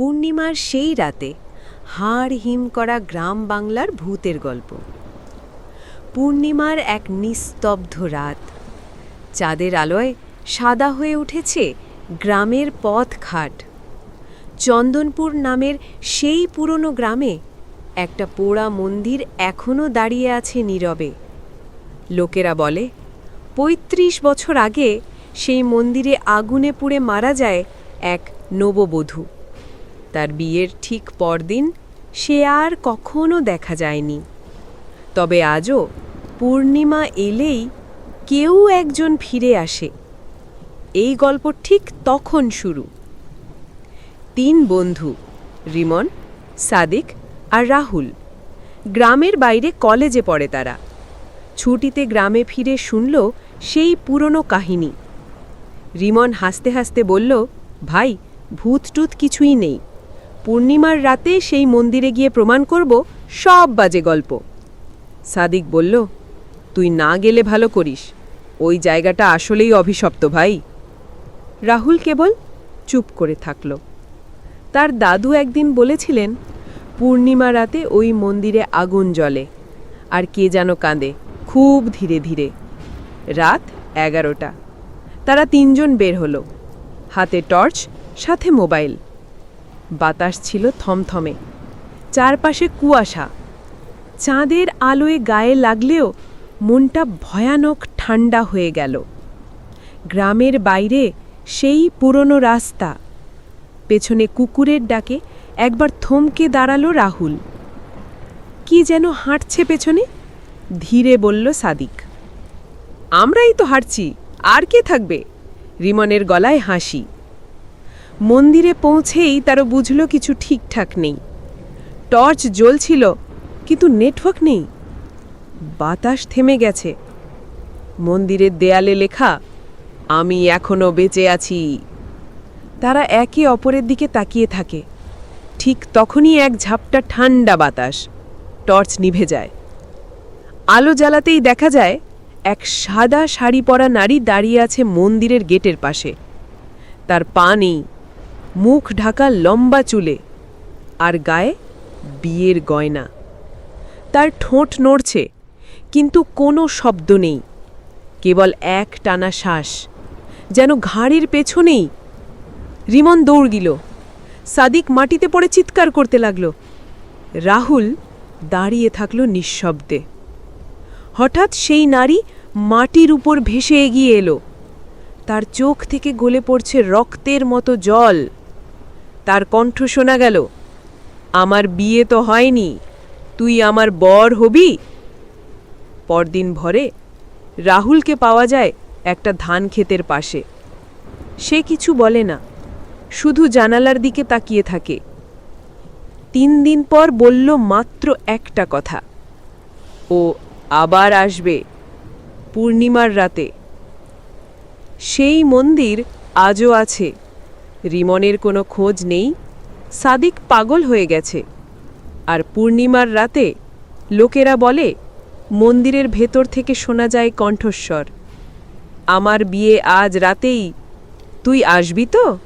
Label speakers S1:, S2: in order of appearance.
S1: পূর্ণিমার সেই রাতে হাড় হিম করা গ্রাম বাংলার ভূতের গল্প। পূর্ণিমার এক নিস্তব্ধ রাত। চাঁদের আলোয় সাদা হয়ে উঠেছে গ্রামের পথঘাট। চন্দনপুর নামের সেই পুরনো গ্রামে একটা পোড়া মন্দির এখনও দাঁড়িয়ে আছে নীরবে। লোকেরা বলে, পঁয়ত্রিশ বছর আগে সেই মন্দিরে আগুনে পুড়ে মারা যায় এক নববধূ। তার বিয়ের ঠিক পরদিন সে আর কখনো দেখা যায়নি। তবে আজও পূর্ণিমা এলেই কেউ একজন ফিরে আসে। এই গল্প ঠিক তখন শুরু। তিন বন্ধু, রিমন, সাদিক আর রাহুল। গ্রামের বাইরে কলেজে পড়ে তারা। ছুটিতে গ্রামে ফিরে শুনল সেই পুরনো কাহিনী। রিমন হাসতে হাসতে বলল, ভাই ভূত টুত কিছুই নেই। পূর্ণিমার রাতে সেই মন্দিরে গিয়ে প্রমাণ করব সব বাজে গল্প। সাদিক বলল, তুই না গেলে ভালো করিস। ওই জায়গাটা আসলেই অভিশপ্ত ভাই। রাহুল কেবল চুপ করে থাকল। তার দাদু একদিন বলেছিলেন, পূর্ণিমা রাতে ওই মন্দিরে আগুন জ্বলে, আর কে যেন কাঁদে খুব ধীরে ধীরে। রাত এগারোটা। তারা তিনজন বের হলো। হাতে টর্চ, সাথে মোবাইল। বাতাস ছিল থমথমে। চারপাশে কুয়াশা। চাঁদের আলোয় গায়ে লাগলেও মনটা ভয়ানক ঠান্ডা হয়ে গেল। গ্রামের বাইরে সেই পুরনো রাস্তা। পেছনে কুকুরের ডাকে একবার থমকে দাঁড়াল রাহুল। কি যেন হাঁটছে পেছনে? ধীরে বলল সাদিক। আমরাই তো হাঁটছি, আর কে থাকবে? রিমনের গলায় হাসি। মন্দিরে পৌঁছেই তারও বুঝল কিছু ঠিকঠাক নেই। টর্চ জ্বলছিল, কিন্তু নেটওয়ার্ক নেই। বাতাস থেমে গেছে। মন্দিরের দেয়ালে লেখা, আমি এখনও বেঁচে আছি। তারা একে অপরের দিকে তাকিয়ে থাকে। ঠিক তখনই এক ঝাপটা ঠান্ডা বাতাস, টর্চ নিভে যায়। আলো জ্বালাতেই দেখা যায়, এক সাদা শাড়ি পরা নারী দাঁড়িয়ে আছে মন্দিরের গেটের পাশে। তার পা নেই। মুখ ঢাকা লম্বা চুলে, আর গায়ে বিয়ের গয়না। তার ঠোঁট নড়ছে, কিন্তু কোনো শব্দ নেই, কেবল এক টানা শ্বাস, যেন ঘাড়ির পেছনেই। রিমন দৌড় দিল, সাদিক মাটিতে পড়ে চিৎকার করতে লাগল। রাহুল দাঁড়িয়ে থাকল নিঃশব্দে। হঠাৎ সেই নারী মাটির উপর ভেসে এগিয়ে এলো। তার চোখ থেকে গলে পড়ছে রক্তের মতো জল। তার কণ্ঠ শোনা গেল, আমার বিয়ে তো হয়নি, তুই আমার বর হবি? পরদিন ভরে রাহুলকে পাওয়া যায় একটা ধান ক্ষেতের পাশে। সে কিছু বলে না, শুধু জানালার দিকে তাকিয়ে থাকে। তিন দিন পর বলল মাত্র একটা কথা, ও আবার আসবে পূর্ণিমার রাতে। সেই মন্দির আজও আছে। রিমনের কোনো খোঁজ নেই। সাদিক পাগল হয়ে গেছে। আর পূর্ণিমার রাতে লোকেরা বলে, মন্দিরের ভেতর থেকে শোনা যায় কণ্ঠস্বর। আমার বিয়ে আজ রাতেই। তুই আসবি তো?